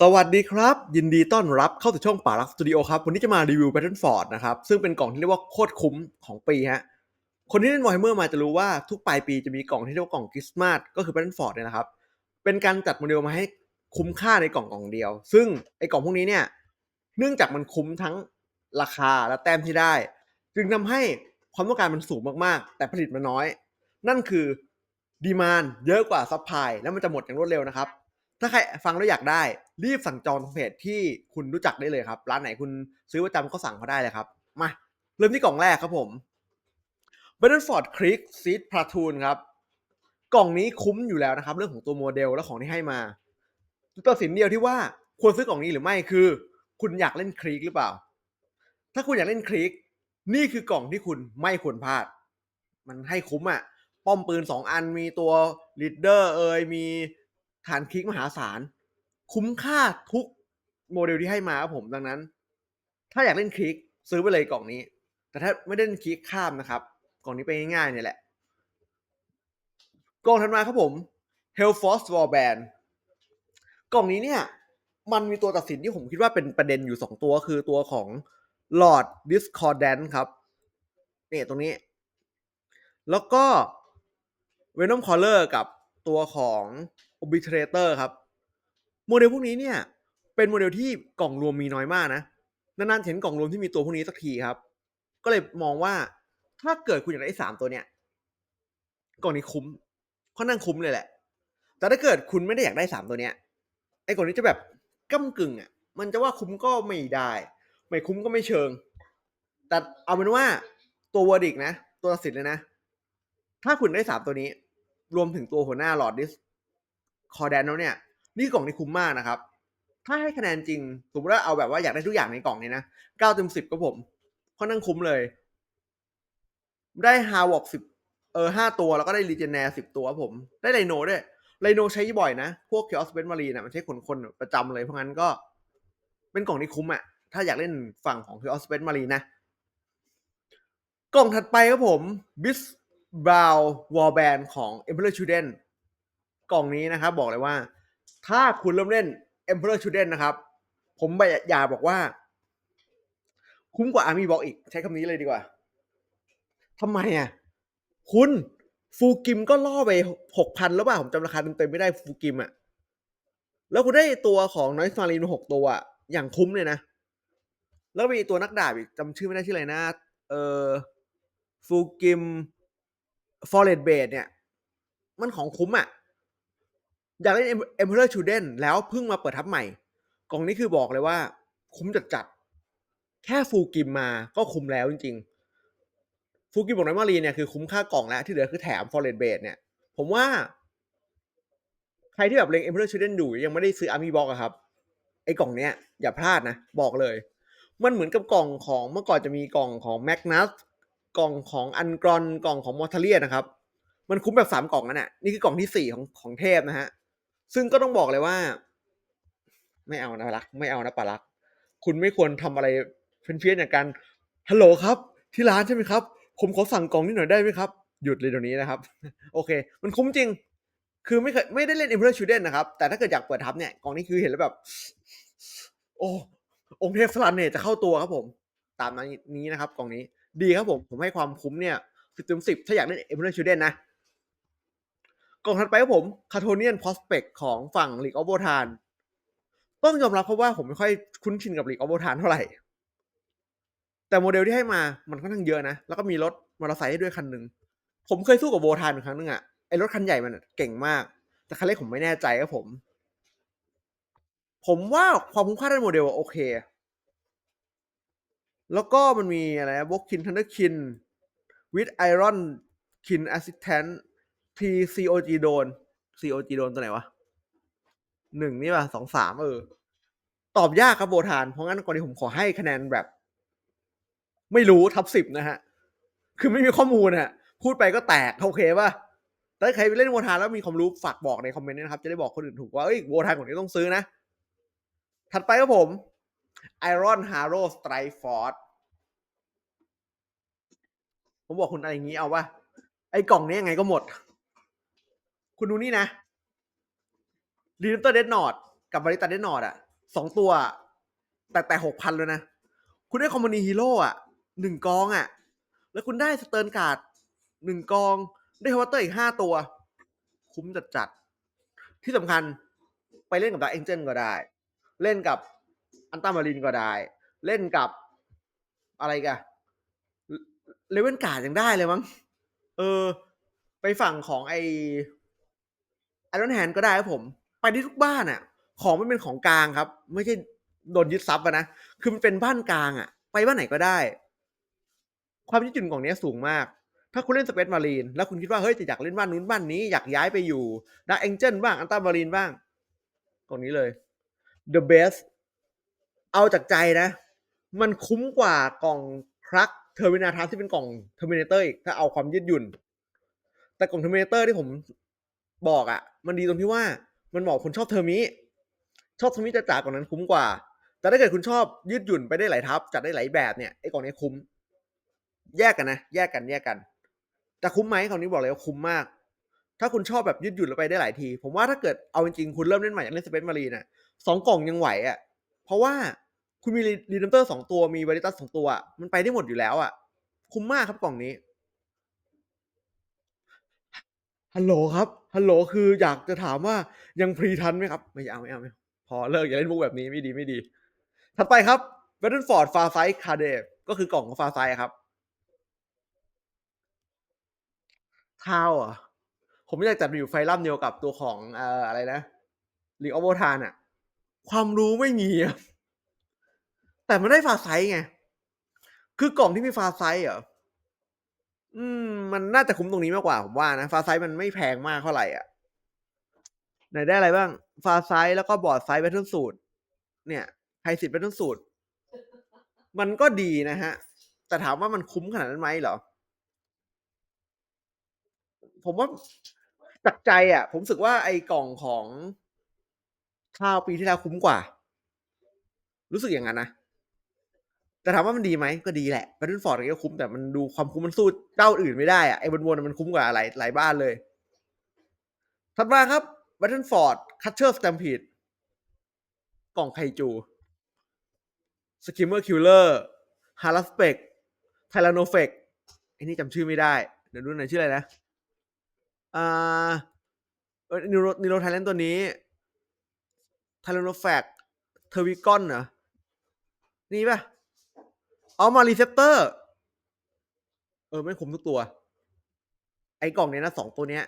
สวัสดีครับ ยินดีต้อนรับเข้าสู่ช่องป่ารักสตูดิโอครับ วันนี้จะมารีวิว Battleford นะครับ ซึ่งเป็นกล่องที่เรียกว่าโคตรคุ้มของปีฮะคนที่เล่น Warhammer มาจะรู้ว่าทุกปลายปีจะมีกล่องที่เรียกว่ากล่องคริสต์มาสก็คือ Battleford เนี่ยนะครับ เป็นการจัดโมเดลมาให้คุ้มค่าในกล่องกล่องเดียว ซึ่งไอ้กล่องพวกนี้เนี่ยเนื่องจากมันคุ้มทั้งราคาและแต้มที่ได้ จึงทำให้ความต้องการมันสูงมากๆ แต่ผลิตมันน้อย นั่นคือดีมานเยอะกว่าซัพพลายแล้วมันจะหมดอย่างรวดเร็วนะครับถ้าใครฟังแล้วอยากได้ รีบสั่งจองทางเพจที่คุณรู้จักได้เลยครับ ร้านไหนคุณซื้อประจำก็สั่งเขาได้เลยครับ มาเริ่มที่กล่องแรกครับผม Battleford Creek Seed Platoon ครับ กล่องนี้คุ้มอยู่แล้วนะครับ เรื่องของตัวโมเดลและของที่ให้มาตัดสินเดียวที่ว่าควรซื้อกล่องนี้หรือไม่คือ คุณอยากเล่นครีกหรือเปล่า ถ้าคุณอยากเล่นครีกนี่คือกล่องที่คุณไม่ควรพลาด มันให้คุ้มอะ่ะป้อมปืนสองอันมีตัวลีดเดอร์เอยมีฐานคลิกมหาศาล คุ้มค่าทุกโมเดลที่ให้มาครับผมดังนั้น ถ้าอยากเล่นคลิกซื้อไปเลยกล่องนี้ แต่ถ้าไม่ได้เล่นคลิกข้ามนะครับ กล่องนี้ไปง่ายๆเนี่ยแหละ กล่องถัดมาครับผม Hellforce Warband กล่องนี้เนี่ย มันมีตัวตัดสินที่ผมคิดว่าเป็นประเด็นอยู่สองตัวคือตัวของ Lord Discordant ครับเนี่ยตรงนี้ แล้วก็ Venom Caller กับตัวของ Obliterator ครับ โมเดลพวกนี้เนี่ยเป็นโมเดลที่กล่องรวมมีน้อยมากนะนานๆเห็นกล่องรวมที่มีตัวพวกนี้สักทีครับ ก็เลยมองว่าถ้าเกิดคุณอยากได้สามตัวเนี่ยกล่องนี้คุ้มค่อนข้างคุ้มเลยแหละ แต่ถ้าเกิดคุณไม่ได้อยากได้สามตัวเนี้ยไอ้กล่องนี้จะแบบก้ากึ่งอะ มันจะว่าคุ้มก็ไม่ได้ ไม่คุ้มก็ไม่เชิง แต่เอาเป็นว่าตัววอร์ดิกนะ ตัวตัดสินเลยนะ ถ้าคุณได้สามตัวนี้ รวมถึงตัวหัวหน้าหลอดดิสคอแดนแล้วเนี่ย นี่กล่องนี้คุ้มมากนะครับ ถ้าให้คะแนนจริง สมมติว่าเอาแบบว่าอยากได้ทุกอย่างในกล่องนี้นะเก้าเต็มสิบก็ผมค่อนข้างคุ้มเลย ได้ฮาวอกสิบเออห้าตัวแล้วก็ได้รีเจเนร์สิบตัวครับผม ได้ไลโนด้วยไลโนใช้บ่อยนะ พวกเคียสเปนมารีนะมันใช้ขนคนประจำเลยเพราะงั้นก็ เป็นกล่องที่คุ้มอะถ้าอยากเล่นฝั่งของเคียสเปนมารีนะ กล่องถัดไปครับผม b i s b o w Warband ของ Emperor Children กล่องนี้นะครับบอกเลยว่า ถ้าคุณเริ่มเล่น Emperor Children นะครับ ผมอยากบอกว่า คุ้มกว่า Army Box อีก ใช้คำนี้เลยดีกว่าทำไมอะ คุณฟูกิมก็ล่อไปหกพันแล้วป่ะ ผมจำราคาเต็มๆไม่ได้ฟูกิมอะ แล้วคุณได้ตัวของน้อยสมารีนหกตัวอะ อย่างคุ้มเลยนะ แล้วมีตัวนักดาบอีกจำชื่อไม่ได้ชื่ออะไรนะ เออฟูกิมฟอร์เรสเบดเนี่ย มันของคุ้มอะ อยากเล่น Emperor Children แล้วเพิ่งมาเปิดทับใหม่ กล่องนี้คือบอกเลยว่า คุ้มจัดจัด แค่ฟูกิมมาก็คุ้มแล้วจริงๆ ฟูกิมบอกน้อยมารีเนี่ยคือคุ้มค่ากล่องแล้ว ที่เหลือคือแถมฟอร์เรสเบดเนี่ย ผมว่า ใครที่แบบเล็ง Emperor Children อยู่ยังไม่ได้ซื้อ Army Box อะครับ ไอ้กล่องเนี้ยอย่าพลาดนะ บอกเลย มันเหมือนกับกล่องของเมื่อก่อนจะมีกล่องของ Magnus กล่องของอันกรอนกล่องของมอร์ทเลียนะครับ มันคุ้มแบบสามกล่องนั่นแหละนี่คือกล่องที่สี่ของของเทพนะฮะ ซึ่งก็ต้องบอกเลยว่า ไม่เอานะปารัก ไม่เอานะปารัก คุณไม่ควรทำอะไรเพี้ยนๆอย่างการฮัลโหลครับ ที่ร้านใช่ไหมครับ ผมขอสั่งกล่องนี้หน่อยได้ไหมครับ หยุดเลยเดี๋ยวนี้นะครับ โอเค มันคุ้มจริง คือไม่เคยไม่ได้เล่น Emperor Children นะครับ แต่ถ้าเกิดอยากเปิดทับเนี่ยกล่องนี้คือเห็นแล้วแบบ โอ้องค์เทพสลันเนี่ยจะเข้าตัวครับผม ตามนั้นนี้นะครับกล่องนี้ ดีครับผม ผมให้ความคุ้มเนี่ยสิบเต็มสิบถ้าอยากเล่น Emperor Children นะ กองถัดไปครับผม c a t o n i a n Prospect ของฝั่ง League of Wotan ต้องยอมรับเพราะว่าผมไม่ค่อยคุ้นชินกับ League of Wotan เท่าไหร่ แต่โมเดลที่ให้มามันค่อนข้างเยอะนะ แล้วก็มีรถมอเตอร์ไซค์ให้ด้วยคันหนึ่งผมเคยสู้กับโวทานครั้งนึงอะไอรถคันใหญ่มันเก่งมาก แต่คันเล็กผมไม่แน่ใจครับผม ผมว่าความคุ้มค่าด้านโมเดลโอเค แล้วก็มันมีอะไรวอกคินทันเดอร์คินวิดไอรอนคินแอสซิสแตน ทีซีโอจีโดนซีโอจีโดนตัวไหนวะหนึ่งนี่ป่ะสองสามเออ ตอบยากครับโบทาน เพราะงั้นก่อนนี้ผมขอให้คะแนนแบบ ไม่รู้ทับสิบนะฮะ คือไม่มีข้อมูลฮะ พูดไปก็แตกโอเคป่ะถ้าใครไปเล่นโวทานแล้วมีความรู้ฝากบอกในคอมเมนต์นะครับ จะได้บอกคนอื่นถูกว่าเอ้ยโวทานของนี้ต้องซื้อนะ ถัดไปครับผม Iron Haro Strike Force ผมบอกคุณอะไรอย่างนี้เอาว่าไอ้กล่องนี้ยังไงก็หมด คุณดูนี่นะรีนเตอร์เดนนอดกับบริตาเดนนอดอะสองตัว แต่แต่หกพันเลยนะ คุณได้คอมมานีฮีโร่อะหนึ่งกองอะ แล้วคุณได้สเติร์นการ์ดหนึ่งกอง ได้ฮอตเตอร์อีกห้าตัว คุ้มจัดจัด ที่สำคัญไปเล่นกับดักเอ็นเจนก็ได้ เล่นกับอันตามารินก็ได้ เล่นกับอะไรกันเลเวนการ์ดยังได้เลยมั้ง เออ ไปฝั่งของไอ ไอรอนแฮนก็ได้ครับผม ไปได้ทุกบ้านอะ ของมันเป็นของกลางครับ ไม่ใช่โดนยึดทรัพย์นะ คือมันเป็นบ้านกลางอะ ไปบ้านไหนก็ได้ ความยืดหยุ่นของเนี้ยสูงมาก ถ้าคุณเล่นสเปซมารีน แล้วคุณคิดว่าเฮ้ยจะอยากเล่นบ้านนู้นบ้านนี้อยากย้ายไปอยู่ดักเอ็นเจนบ้างอันตามารีนบ้างกล่องนี้เลย the best เอาจากใจนะ มันคุ้มกว่ากล่องครักเทอร์มินาทัสที่เป็นกล่องเทอร์มินาเตอร์อีกถ้าเอาความยืดหยุ่น แต่กล่องเทอร์มินาเตอร์ที่ผม บอกอะ่ะ มันดีตรงที่ว่ามันเหมาะคนชอบเทอร์มิชอบเทอร์มิจะจ๋ากว่านั้นคุ้มกว่า แต่ถ้าเกิดคุณชอบยืดหยุ่นไปได้หลายทับจัดได้หลายแบบเนี่ยไอ้กล่องนี้คุ้ม แยกกันนะแยกกันแยกกันแต่คุ้มไหมคราวนี้บอกเลยว่าคุ้มมาก ถ้าคุณชอบแบบยืดหยุ่นแล้วไปได้หลายที ผมว่าถ้าเกิดเอาจริงๆคุณเริ่มเล่นใหม่อยากเล่นสเปซมารีน่ะสองกล่องยังไหวอะเพราะว่าคุณมีรีดัมเตอร์สองตัวมีวาริตัสสองตัวอะมันไปได้หมดอยู่แล้วอะ คุ้มมากครับกล่องนี้ ฮัลโหลครับ ฮัลโหลคืออยากจะถามว่ายังพรีทันไหมครับ ไม่เอาไม่เอาไม่เอาพอเลิกอย่าเล่นมุกแบบนี้ไม่ดีไม่ดี ถัดไปครับ Battleford Far Side c a r d e ก็คือกล่องของ Far Side ครับทาวอะผมอยากจัดมาอยู่ไฟลัมเดียวกับตัวของเอ่ออะไรนะลีออโบทานอะ ความรู้ไม่มีอะแต่มันได้ฟาไซไง คือกล่องที่มีฟาไซส์เหร อืม มันน่าจะคุ้มตรงนี้มากกว่าผมว่านะฟาไซมันไม่แพงมากเท่าไหร่อะไหนได้อะไรบ้าง ฟาไซแล้วก็บอร์ดไซส์แบทเทิลสูตร เนี่ยไฮสิทธิ์แบทเทิลสูตร มันก็ดีนะฮะ แต่ถามว่ามันคุ้มขนาดนั้นไหมเหรอ ผมว่าจากใจอะ ผมรู้สึกว่าไอ้กล่องของข้าวปีที่แล้วคุ้มกว่า รู้สึกอย่างนั้นนะ แต่ถามว่ามันดีไหมก็ดีแหละ Battleford ก็คุ้มแต่มันดูความคุ้มมันสู้เจ้าอื่นไม่ได้อะไอ้วนมันคุ้มกว่าหลายหลายบ้านเลย ถัดมาครับ Battleford Catcher Stampede กล่องไคจู Skimmer Killer h a r a s p e c Tyranofex ไอ้นี่จำชื่อไม่ได้ เดี๋ยวดูหน่อยชื่ออะไรนะอ่าเออนิโรนิโรไทแลนตัวนี้ไทแลนโนแฟกเทอร์วิกอนเหรอนี่ป่ะ เอามารีเซปเตอร์ เออไม่คุ้มทุกตัว ไอ้กล่องเนี้ยนะสองตัวเนี้ย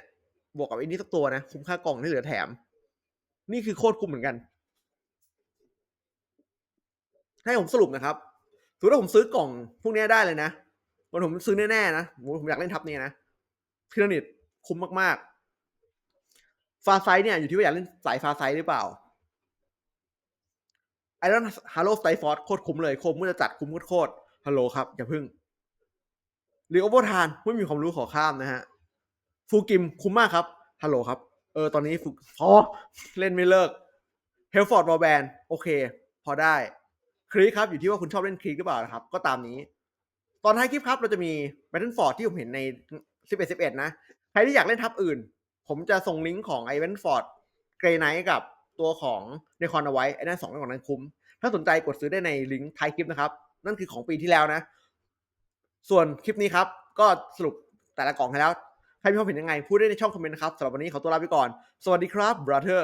บวกกับไอ้นี่สักตัวนะ คุ้มค่ากล่องที่เหลือแถม นี่คือโคตรคุ้มเหมือนกัน ให้ผมสรุปนะครับถือว่าผมซื้อกล่องพวกเนี้ยได้เลยนะวันผมซื้อแน่ๆนะผมอยากเล่นทับเนี้นะพิรานิดคุ้มมากๆ ฟาไซเนี่ยอยู่ที่ว่าอยากเล่นสายฟาไซหรือเปล่า รอนฮาโลสไตฟอร์ดโคตรคุ้มเลยโคตรมุ่จะจัดคุ้มโคตรฮัลโหลครับ อย่าพึ่งรีโอโบทานไม่มีความรู้ขอข้ามนะฮะ ฟูกิมคุ้มมากครับ ฮัลโหลครับ เออ ตอนนี้ฟูพอเล่นไม่เลิกเฮลฟอร์ดบอลแบนโอเค พอได้คลิกครับ อยู่ที่ว่าคุณชอบเล่นคลิกหรือเปล่านะครับ ก็ตามนี้ ตอนท้ายคลิปครับเราจะมีแบทเทิลฟอร์ดที่ผมเห็นใน 11 11 นะ ใครที่อยากเล่นทับอื่น ผมจะส่งลิงก์ของไอเวนฟอร์ดเกรไนท์กับ ตัวของเนคอนเอาไว้ไอ้นั่นสองเรื่องของนั้นคุ้ม ถ้าสนใจกดซื้อได้ในลิงก์ท้ายคลิปนะครับ นั่นคือของปีที่แล้วนะ ส่วนคลิปนี้ครับ ก็สรุปแต่ละกล่องให้แล้ว ใครมีความเห็นยังไง พูดได้ในช่องคอมเมนต์นะครับสำหรับวันนี้ขอตัวลาไปก่อน สวัสดีครับ brother